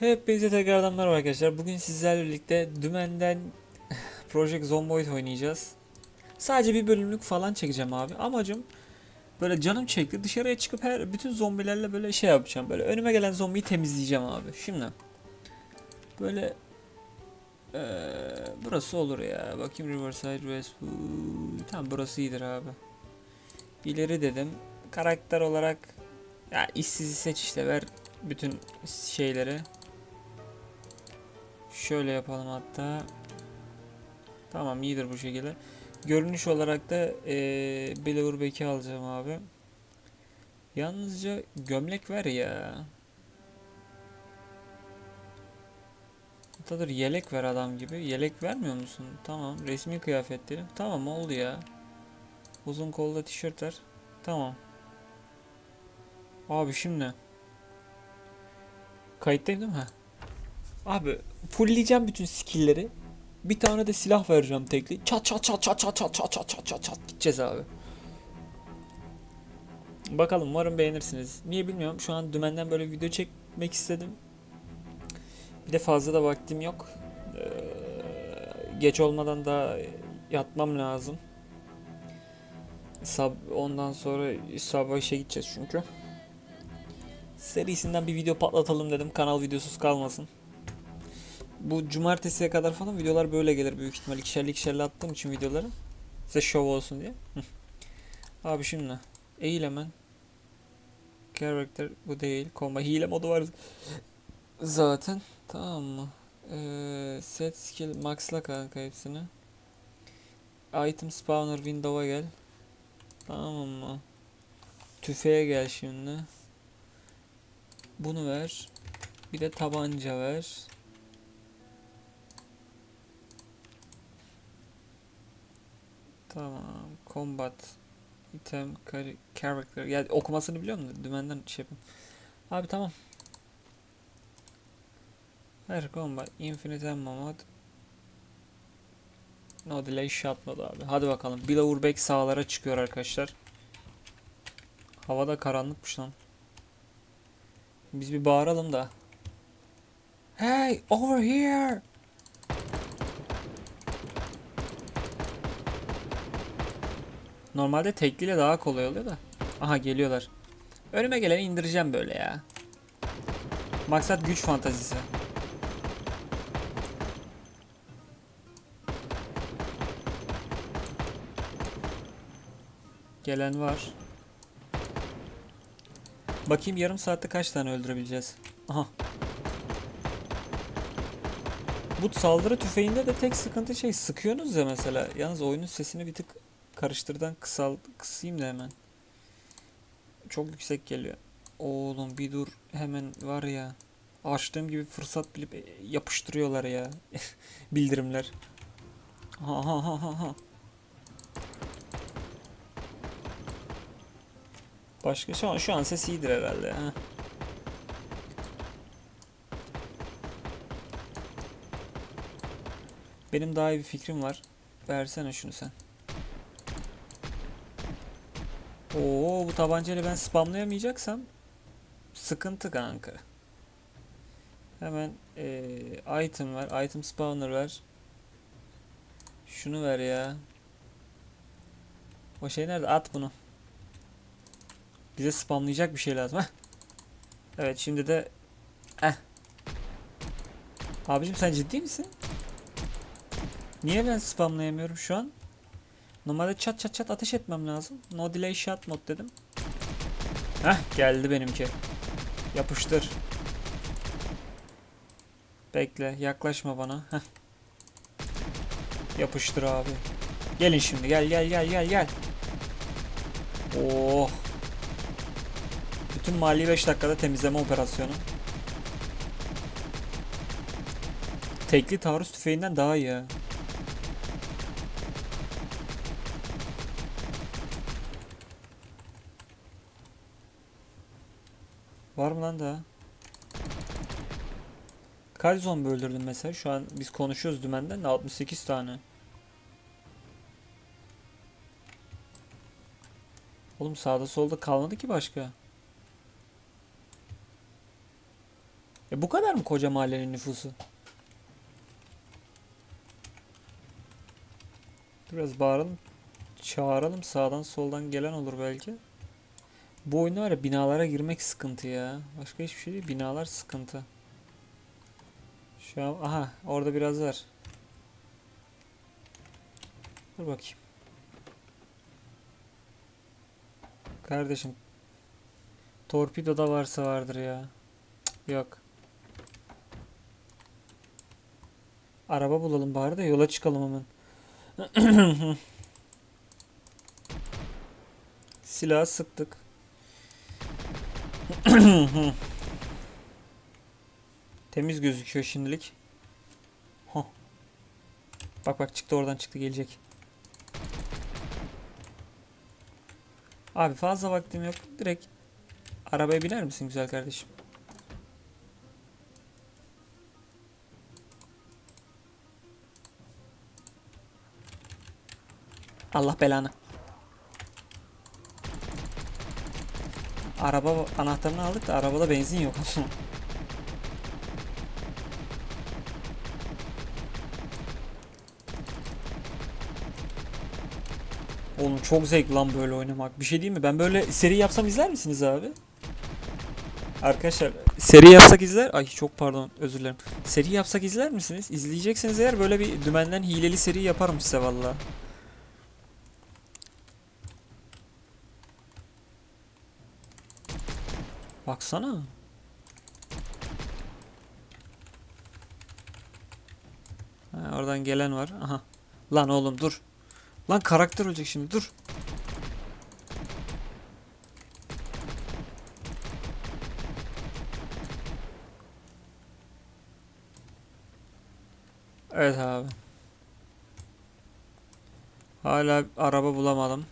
Hepinize tekrardan merhaba arkadaşlar. Bugün sizlerle birlikte dümenden Project Zomboid oynayacağız. Sadece bir bölümlük falan çekeceğim abi. Amacım böyle canım çekti. Dışarıya çıkıp her bütün zombilerle böyle şey yapacağım. Böyle önüme gelen zombiyi temizleyeceğim abi. Şimdi böyle eee, burası olur ya. Bakayım Riverside Westwood. Tamam burası iyidir abi. İleri dedim. Karakter olarak ya işsizi seç işte ver bütün şeyleri. Şöyle yapalım hatta. Tamam iyidir bu şekilde. Görünüş olarak da ee, Belur Beki alacağım abi. Yalnızca gömlek ver ya. Tadır yelek ver adam gibi. Yelek vermiyor musun? Tamam. Resmi kıyafetleri. Tamam oldu ya. Uzun kolda tişört ver. Tamam. Abi şimdi. Kayıttayım değil mi? Abi fullleyeceğim bütün skill'leri. Bir tane de silah vereceğim tekli. Çat çat çat çat çat çat çat çat çat çat çat gideceğiz abi. Bakalım umarım beğenirsiniz. Niye bilmiyorum. Şu an dümenden böyle video çekmek istedim. Bir de fazla da vaktim yok. Ee, geç olmadan da yatmam lazım. Sab ondan sonra sabah işe gideceğiz çünkü. Serisinden bir video patlatalım dedim. Kanal videosuz kalmasın. Bu cumartesiye kadar falan videolar böyle gelir büyük ihtimal. İkişerli ikişerli attığım için videoları. Size şov olsun diye. Abi şimdi. Eğil. Character bu değil. Combo hile modu var. Zaten. Tamam mı? Ee, set skill maxla kanka hepsini. Item spawner window'a gel. Tamam mı? Tüfeğe gel şimdi. Bunu ver. Bir de tabanca ver. Tamam. Combat. Item. Character. Yani okumasını biliyor musun? Dümenden şey yapayım. Abi tamam. Her combat. Infinite ammo mod. No delay shot mod abi. Hadi bakalım. Bilaurbek sağlara çıkıyor arkadaşlar. Havada karanlıkmış lan. Biz bir bağıralım da. Hey, over here. Normalde tekliyle daha kolay oluyor da. Aha geliyorlar. Önüme geleni indireceğim böyle ya. Maksat güç fantazisi. Gelen var. Bakayım yarım saatte kaç tane öldürebileceğiz. Aha. Bu saldırı tüfeğinde de tek sıkıntı şey sıkıyorsunuz ya mesela. Yalnız oyunun sesini bir tık karıştırdan kısal kısayım da hemen. Çok yüksek geliyor. Oğlum bir dur hemen var ya. Açtığım gibi fırsat bilip e, yapıştırıyorlar ya. Bildirimler. Ha ha ha ha ha. Başka şu an şu an ses iyidir herhalde. Ha. Benim daha iyi bir fikrim var. Versene şunu sen. Oo bu tabancayla ben spamlayamayacaksam sıkıntı kanka. Hemen eee, item ver. Item spawner ver. Şunu ver ya. O şey nerede? At bunu. Bize spamlayacak bir şey lazım. Heh. Evet şimdi de eh. Abicim sen ciddi misin? Niye ben spamlayamıyorum şu an? Normalde çat çat çat ateş etmem lazım. No delay shot mod dedim. Heh geldi benimki. Yapıştır. Bekle yaklaşma bana. Heh. Yapıştır abi. Gelin şimdi gel gel gel gel gel. Oh. Bütün mali 5 dakikada temizleme operasyonu. Tekli taarruz tüfeğinden daha iyi. Var mı lan daha? Kaç zombi öldürdün mesela? Şu an biz konuşuyoruz dümenden de 68 tane. Oğlum sağda solda kalmadı ki başka. E bu kadar mı koca mahallenin nüfusu? Biraz bağıralım. Çağıralım sağdan soldan gelen olur belki. Bu oyunda var ya binalara girmek sıkıntı ya. Başka hiçbir şey değil. Binalar sıkıntı. Şu an aha orada biraz var. Dur bakayım. Kardeşim torpido da varsa vardır ya. Cık, Yok. Araba bulalım bari de yola çıkalım hemen. Silah sıktık. Temiz gözüküyor şimdilik. Hah. Bak bak çıktı oradan çıktı gelecek. Abi fazla vaktim yok. Direkt arabaya biner misin güzel kardeşim? Allah belanı. Araba anahtarını aldık da arabada benzin yok. Oğlum çok zevkli lan böyle oynamak. Bir şey diyeyim mi? Ben böyle seri yapsam izler misiniz abi? Arkadaşlar seri yapsak izler. Ay çok pardon özür dilerim. Seri yapsak izler misiniz? İzleyecekseniz eğer böyle bir dümenden hileli seri yaparım size valla. Baksana. Ha, oradan gelen var. Aha. Lan oğlum dur. Lan karakter olacak şimdi dur. Evet abi. Hala araba bulamadım.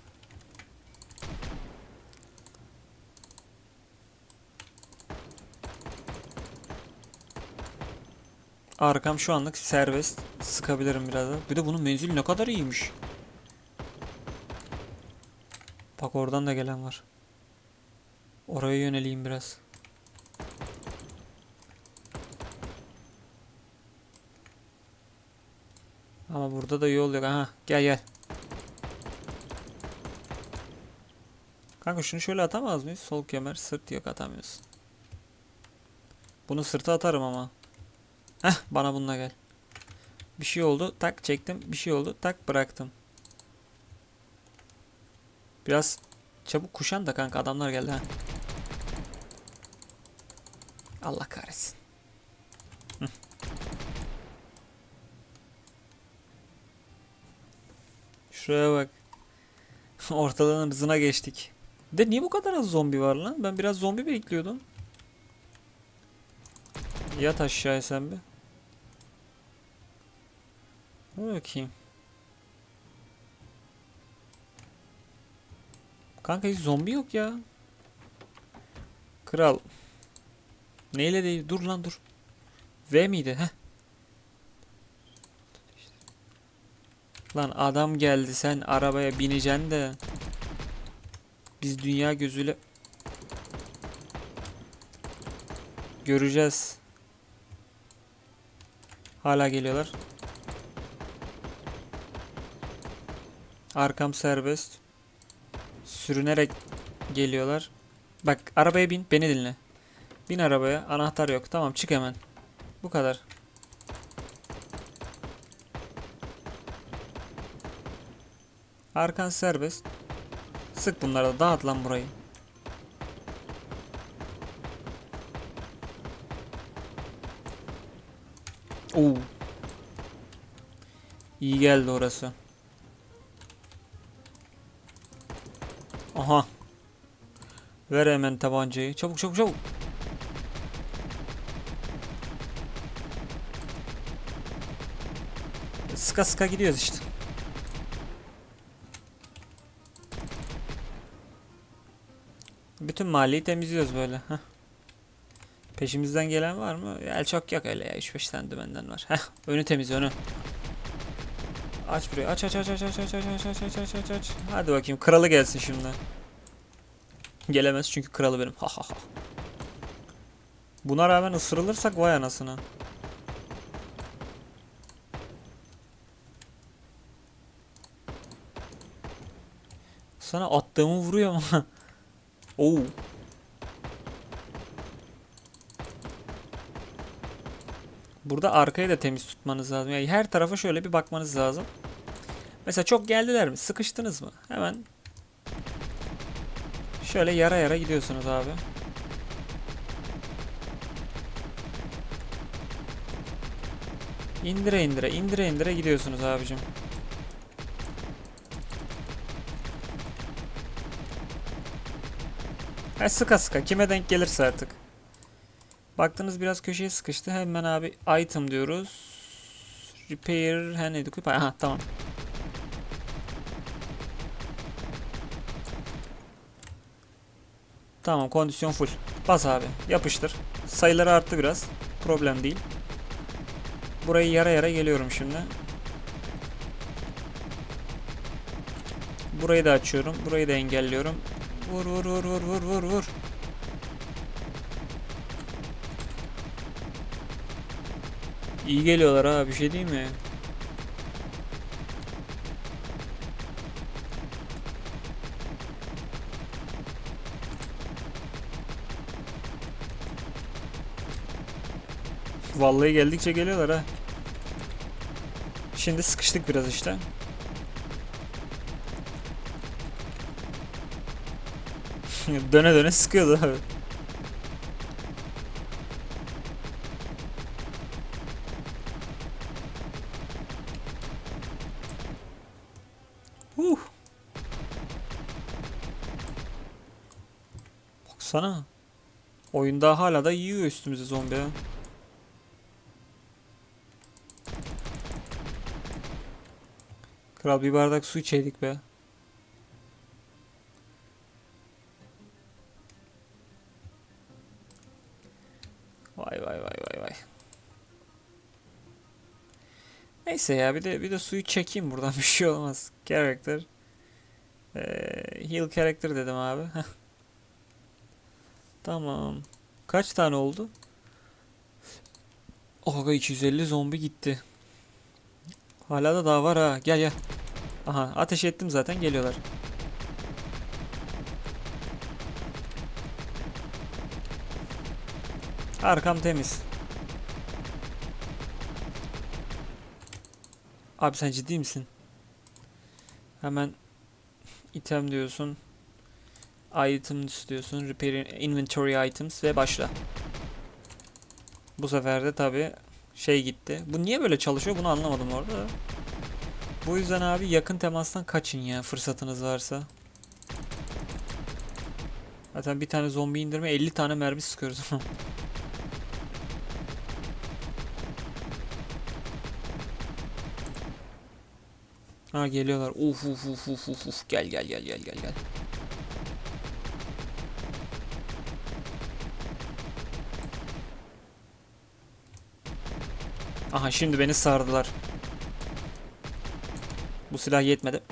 Arkam şu anlık serbest. Sıkabilirim biraz da. Bir de bunun menzili ne kadar iyiymiş. Bak oradan da gelen var. Oraya yöneleyim biraz. Ama burada da yol yok. Aha gel gel. Kanka şunu şöyle atamaz mıyız? Sol kemer sırt yok atamıyorsun. Bunu sırta atarım ama. Heh bana bununla gel. Bir şey oldu tak çektim. Bir şey oldu tak bıraktım. Biraz çabuk kuşan da kanka adamlar geldi ha. Allah kahretsin. Şuraya bak. Ortalığın hızına geçtik. De niye bu kadar az zombi var lan? Ben biraz zombi bekliyordum. Yat aşağıya sen bir. Bakayım. Kanka hiç zombi yok ya. Kral. Neyle değil? Dur lan dur. V miydi? Heh. Lan adam geldi sen arabaya bineceksin de. Biz dünya gözüyle göreceğiz. Hala geliyorlar. Arkam serbest. Sürünerek geliyorlar. Bak arabaya bin, beni dinle. Bin arabaya, anahtar yok. Tamam çık hemen. Bu kadar. Arkan serbest. Sık bunlara da dağıt lan burayı. Oo. İyi geldi orası. Ver hemen tabancayı. Çabuk çabuk çabuk. Sıka sıka gidiyoruz işte. Bütün mahalleyi temizliyoruz böyle. Heh. Peşimizden gelen var mı? El çok yok öyle ya. 3-5 tane dümenden var. Heh. Önü temiz önü. Aç burayı. Aç aç aç aç aç aç aç aç aç aç aç aç aç. Hadi bakayım kralı gelsin şimdi. Gelemez çünkü kralı benim. Ha ha ha. Buna rağmen ısırılırsak vay anasını. Sana attığımı vuruyor mu? Oo. Burada arkayı da temiz tutmanız lazım. Yani her tarafa şöyle bir bakmanız lazım. Mesela çok geldiler mi? Sıkıştınız mı? Hemen şöyle yara yara gidiyorsunuz abi. İndire indire, indire indire gidiyorsunuz abicim. Ha sıka sıka kime denk gelirse artık. Baktınız biraz köşeye sıkıştı. Hemen abi item diyoruz. Repair, ha neydi? Kupa- Aha tamam. Tamam kondisyon full. Bas abi. Yapıştır. Sayıları arttı biraz. Problem değil. Burayı yara yara geliyorum şimdi. Burayı da açıyorum. Burayı da engelliyorum. Vur vur vur vur vur vur vur. İyi geliyorlar ha bir şey değil mi? Vallahi geldikçe geliyorlar ha. Şimdi sıkıştık biraz işte. döne döne sıkıyordu abi. Uh. Baksana. Oyunda hala da yiyor üstümüze zombi Kral bir bardak su içeydik be. Vay vay vay vay vay. Neyse ya bir de bir de suyu çekeyim buradan bir şey olmaz. Character. Ee, heal character dedim abi. Tamam. Kaç tane oldu? Aga 250 zombi gitti. Hala da daha var ha. Gel gel. Aha ateş ettim zaten geliyorlar. Arkam temiz. Abi sen ciddi misin? Hemen item diyorsun. Items diyorsun. Repair inventory items ve başla. Bu sefer de tabi şey gitti. Bu niye böyle çalışıyor bunu anlamadım orada. Bu yüzden abi yakın temastan kaçın ya fırsatınız varsa. Zaten bir tane zombi indirme 50 tane mermi sıkıyoruz. ha geliyorlar. Uf uf uf uf uf uf. Gel gel gel gel gel gel. Aha şimdi beni sardılar. Bu silah yetmedi.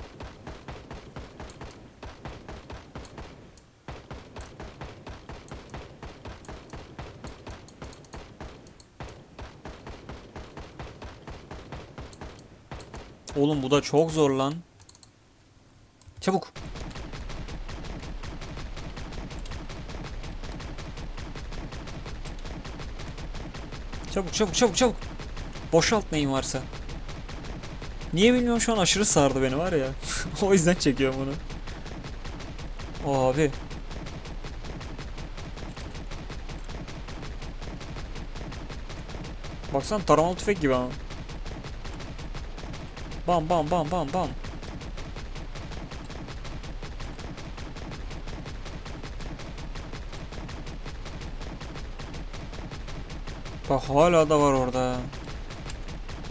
Oğlum bu da çok zor lan. Çabuk. Çabuk çabuk çabuk çabuk. Boşalt neyin varsa. Niye bilmiyorum şu an aşırı sardı beni var ya. o yüzden çekiyorum bunu. Abi. Baksana taramalı tüfek gibi ama. Bam bam bam bam bam. Bak hala da var orada.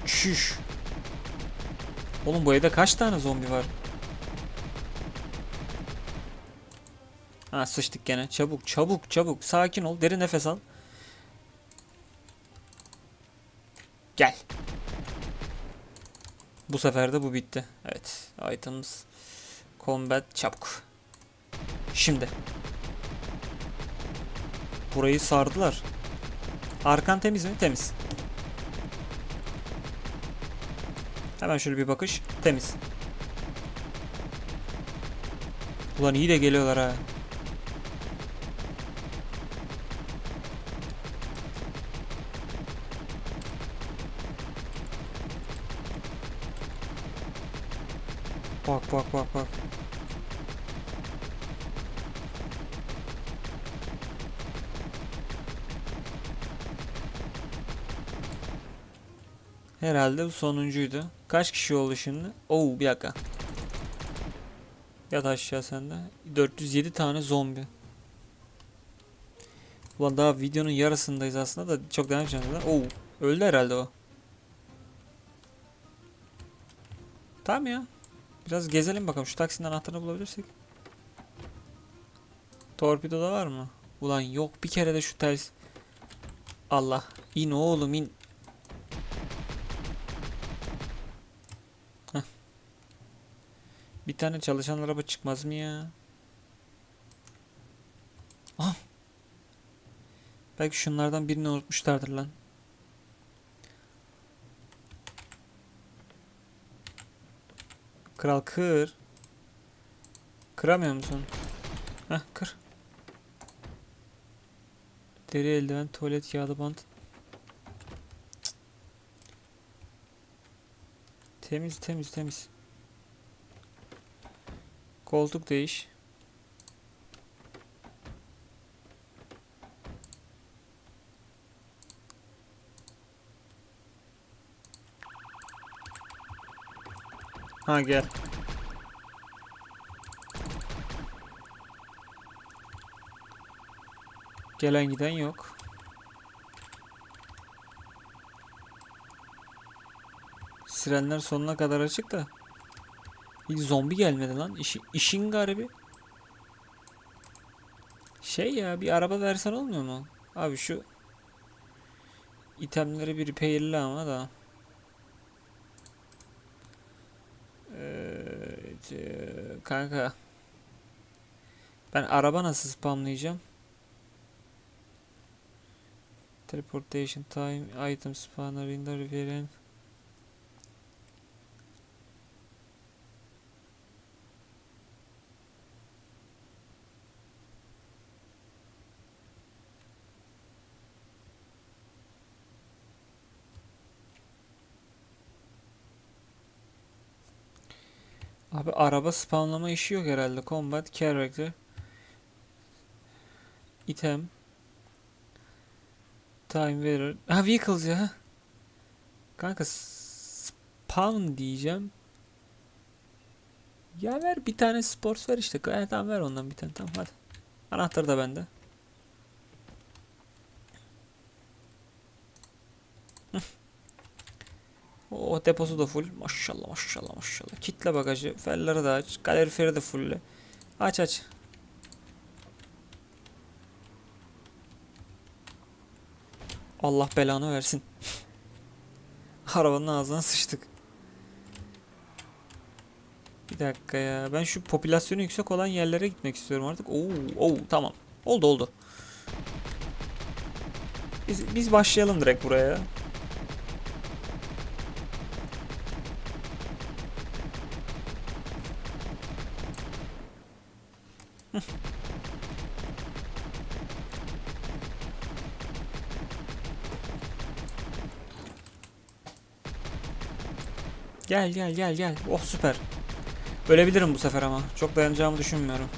Çüş. Oğlum bu evde kaç tane zombi var? Ha sıçtık gene. Çabuk çabuk çabuk. Sakin ol. Derin nefes al. Gel. Bu sefer de bu bitti. Evet. Items. Combat çabuk. Şimdi. Burayı sardılar. Arkan temiz mi? Temiz. Hemen şöyle bir bakış. Temiz. Ulan iyi de geliyorlar ha. Bak bak bak bak. Herhalde bu sonuncuydu. Kaç kişi oldu şimdi? Oo bir dakika. Yat aşağı sende. 407 tane zombi. Ulan daha videonun yarısındayız aslında da çok devam edeceğiz. Oo öldü herhalde o. Tamam ya. Biraz gezelim bakalım. Şu taksinin anahtarını bulabilirsek. Torpido da var mı? Ulan yok bir kere de şu ters. Allah. İn oğlum in. Bir tane çalışan araba çıkmaz mı ya? Ah. Belki şunlardan birini unutmuşlardır lan. Kral kır. Kıramıyor musun? Heh kır. Deri eldiven, tuvalet kağıdı bant. Temiz temiz temiz. Koltuk değiş. Ha gel. Gelen giden yok. Sirenler sonuna kadar açık da. Hiç zombi gelmedi lan. İşi, işin garibi. Şey ya bir araba versen olmuyor mu? Abi şu itemleri bir repairli ama da. Eee, kanka. Ben araba nasıl spamlayacağım? Teleportation time, item spawner, window repair. Abi araba spamlama işi yok herhalde. Combat, character, item, time, weather. Ha vehicles ya. Kanka spawn diyeceğim. Ya ver bir tane sports ver işte. Evet, tamam ver ondan bir tane tamam hadi. Anahtar da bende. O deposu da full. Maşallah maşallah maşallah. Kitle bagajı. Ferleri de aç. Kaloriferi de fulle. Aç aç. Allah belanı versin. Arabanın ağzına sıçtık. Bir dakika ya. Ben şu popülasyonu yüksek olan yerlere gitmek istiyorum artık. Oo, oo tamam. Oldu oldu. Biz, biz başlayalım direkt buraya. Gel gel gel gel. Oh süper. Ölebilirim bu sefer ama. Çok dayanacağımı düşünmüyorum.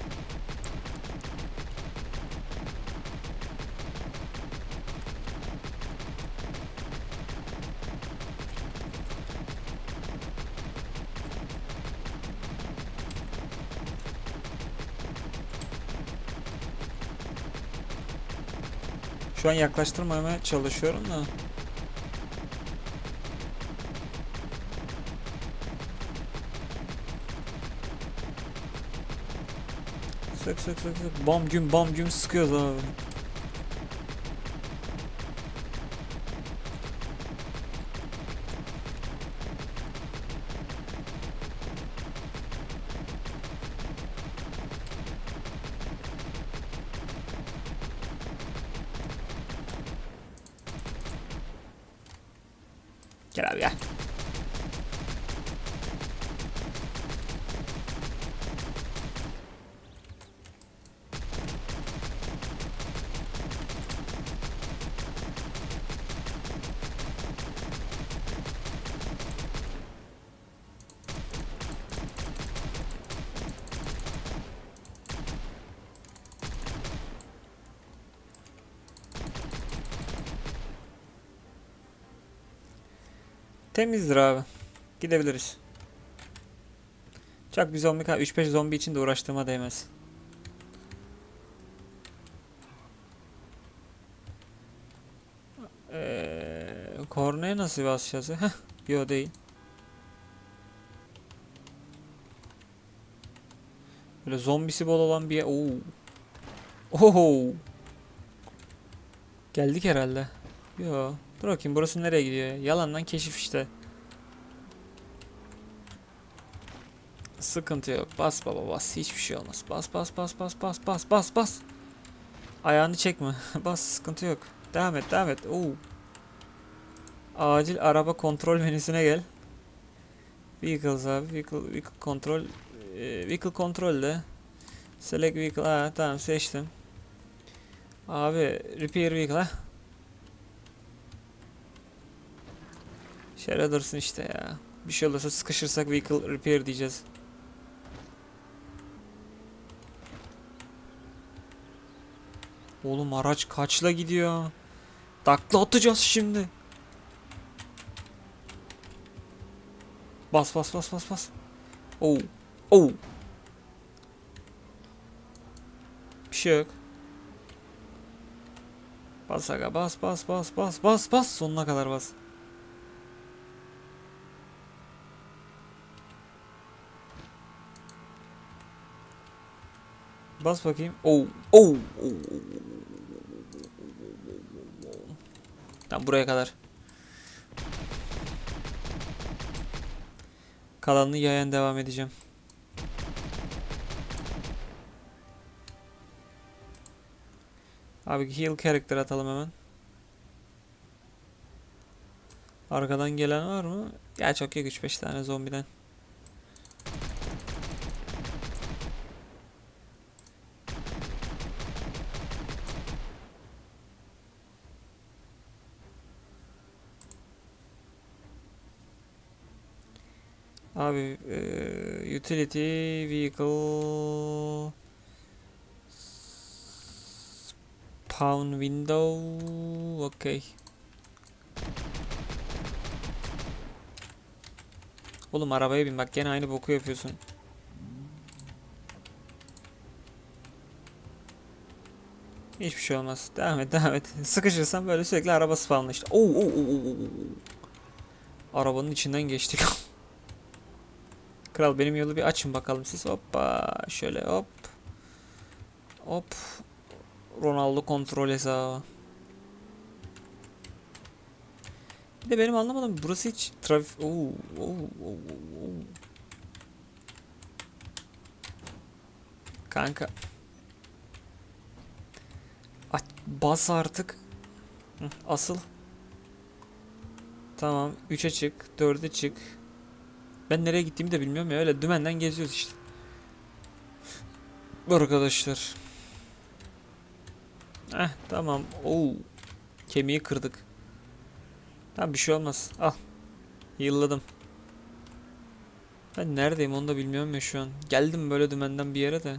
Şu an yaklaştırmamaya çalışıyorum da. Sık sık sık sık. Bam güm bam güm sıkıyoruz abi. Gel abi gel. Temizdir abi. Gidebiliriz. Çok bir zombi 3-5 zombi için de uğraştığıma değmez. Eee kornaya nasıl basacağız? Heh, yo değil. Böyle zombisi bol olan bir Oo. Oho. Geldik herhalde. Yo. Dur bakayım burası nereye gidiyor? ya? Yalandan keşif işte. Sıkıntı yok. Bas baba bas. Hiçbir şey olmaz. Bas bas bas bas bas bas bas bas. Ayağını çekme. bas sıkıntı yok. Devam et devam et. Oo. Acil araba kontrol menüsüne gel. Vehicles abi. Vehicle, vehicle control. Ee, vehicle control de. Select vehicle. Ha tamam seçtim. Abi repair vehicle ha. Şöyle dursun işte ya. Bir şey olursa sıkışırsak vehicle repair diyeceğiz. Oğlum araç kaçla gidiyor? Takla atacağız şimdi. Bas bas bas bas bas. Oo. Oo. Bir şey yok. Bas aga bas bas bas bas bas bas sonuna kadar bas. Bas bakayım. Oo. Oo. Oo. Tam buraya kadar. Kalanını yayan devam edeceğim. Abi heal character atalım hemen. Arkadan gelen var mı? Ya çok yok 3-5 tane zombiden. Abi eee, utility vehicle spawn window okey. Oğlum arabaya bin bak gene aynı boku yapıyorsun. Hiçbir şey olmaz. Devam et devam et. Sıkışırsan böyle sürekli araba spawnla işte. Oo, oo, oo, oo. Arabanın içinden geçtik. Kral benim yolu bir açın bakalım siz. Hoppa şöyle hop. Hop. Ronaldo kontrol hesabı. Bir de benim anlamadım burası hiç trafik... Oo, oo, oo, oo. Kanka. Aç, bas artık. Asıl. Tamam. 3'e çık. 4'e çık. Ben nereye gittiğimi de bilmiyorum ya. Öyle dümenden geziyoruz işte. Arkadaşlar. Eh tamam. Oo. Kemiği kırdık. Tamam bir şey olmaz. Al. Yılladım. Ben neredeyim onu da bilmiyorum ya şu an. Geldim böyle dümenden bir yere de.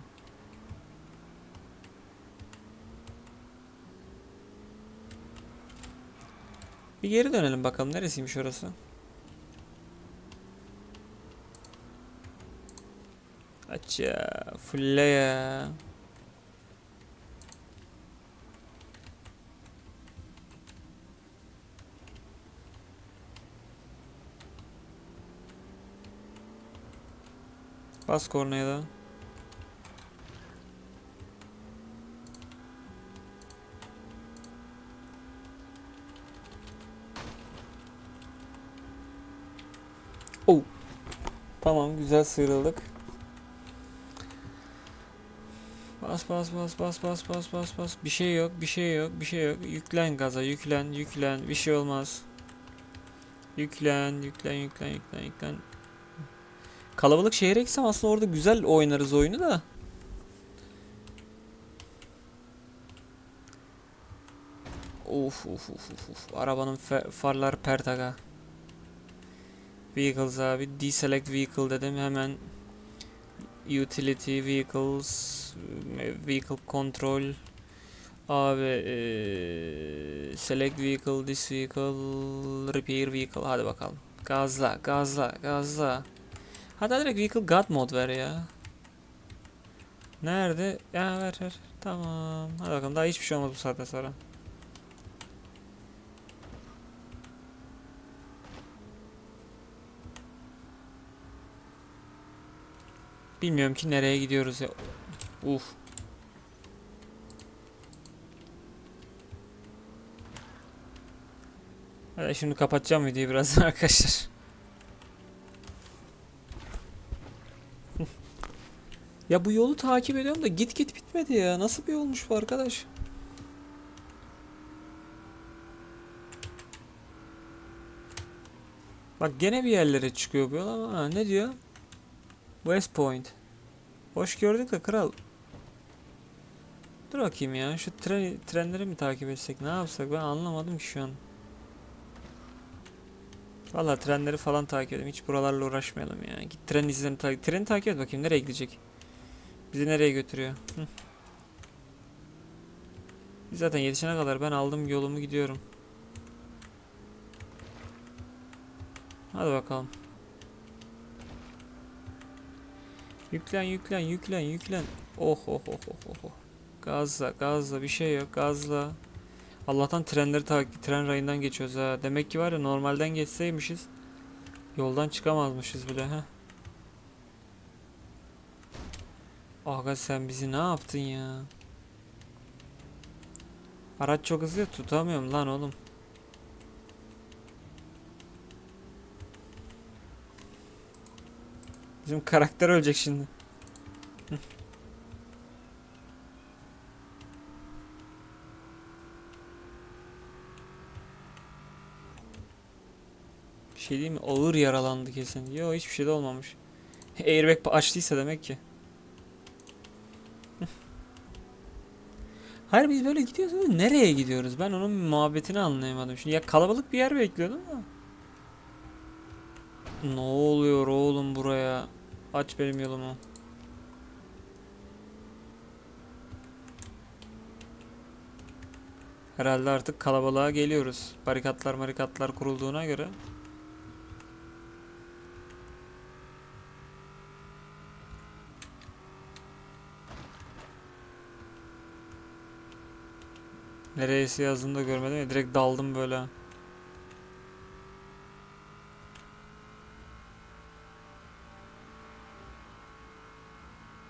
Bir geri dönelim bakalım neresiymiş orası. Aç ya. Fulle ya. Bas kornaya da. Oh. Tamam güzel sıyrıldık. Bas bas bas bas bas bas bas bas. Bir şey yok, bir şey yok, bir şey yok. Yüklen gaza, yüklen, yüklen. Bir şey olmaz. Yüklen, yüklen, yüklen, yüklen, yüklen. Kalabalık şehre gitsem aslında orada güzel oynarız oyunu da. Uf uf uf uf uf. Arabanın fe- farlar pert aga. Vehicles abi. Deselect vehicle dedim hemen. Utility vehicles. E, Vehicle control. Abi eee, select vehicle, this vehicle, repair vehicle. Hadi bakalım. Gazla, gazla, gazla. Hatta direkt vehicle god mod ver ya. Nerede? Ya ver ver. Tamam. Hadi bakalım daha hiçbir şey olmaz bu saatten sonra. Bilmiyorum ki nereye gidiyoruz ya. Uf. Hadi şimdi kapatacağım videoyu birazdan arkadaşlar. ya bu yolu takip ediyorum da git git bitmedi ya. Nasıl bir yolmuş bu arkadaş? Bak gene bir yerlere çıkıyor bu yol ama ha, ne diyor? West Point. Hoş gördük de kral. Dur bakayım ya. Şu tren, trenleri mi takip etsek? Ne yapsak? Ben anlamadım ki şu an. Valla trenleri falan takip edelim. Hiç buralarla uğraşmayalım ya. Git tren izlerini takip Treni takip et bakayım. Nereye gidecek? Bizi nereye götürüyor? Hı. Zaten yetişene kadar ben aldım yolumu gidiyorum. Hadi bakalım. Yüklen yüklen yüklen yüklen. Oh oh oh oh oh. oh. Gazla gazla bir şey yok gazla. Allah'tan trenleri takip tren rayından geçiyoruz ha. Demek ki var ya normalden geçseymişiz yoldan çıkamazmışız bile ha. Aga sen bizi ne yaptın ya? Araç çok hızlı tutamıyorum lan oğlum. Bizim karakter ölecek şimdi. Şey değil mi? Ağır yaralandı kesin. Yo hiçbir şey de olmamış. Airbag açtıysa demek ki. Hayır biz böyle gidiyoruz nereye gidiyoruz? Ben onun muhabbetini anlayamadım. Şimdi ya kalabalık bir yer bekliyordum da. Ne oluyor oğlum buraya? Aç benim yolumu. Herhalde artık kalabalığa geliyoruz. Barikatlar marikatlar kurulduğuna göre. Neresi yazdığını da görmedim ya direkt daldım böyle.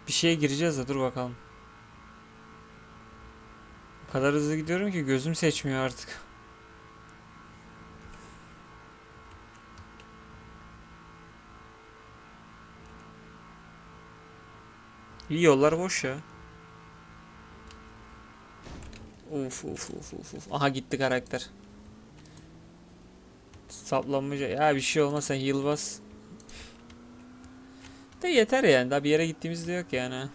Bir şeye gireceğiz de dur bakalım. O kadar hızlı gidiyorum ki gözüm seçmiyor artık. İyi yollar boş ya. Uf uf uf uf uf. Aha gitti karakter. Saplanmaca. Ya bir şey olmasa heal bas. De yeter yani. Daha bir yere gittiğimiz de yok yani.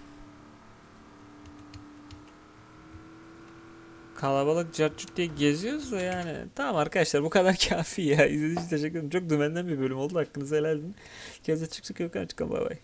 Kalabalık cartçut diye geziyoruz da yani. Tamam arkadaşlar bu kadar kafi ya. İzlediğiniz için teşekkür ederim. Çok dümenden bir bölüm oldu. Hakkınızı helal edin. Kendinize çık çık yukarı çıkalım. Bay bay.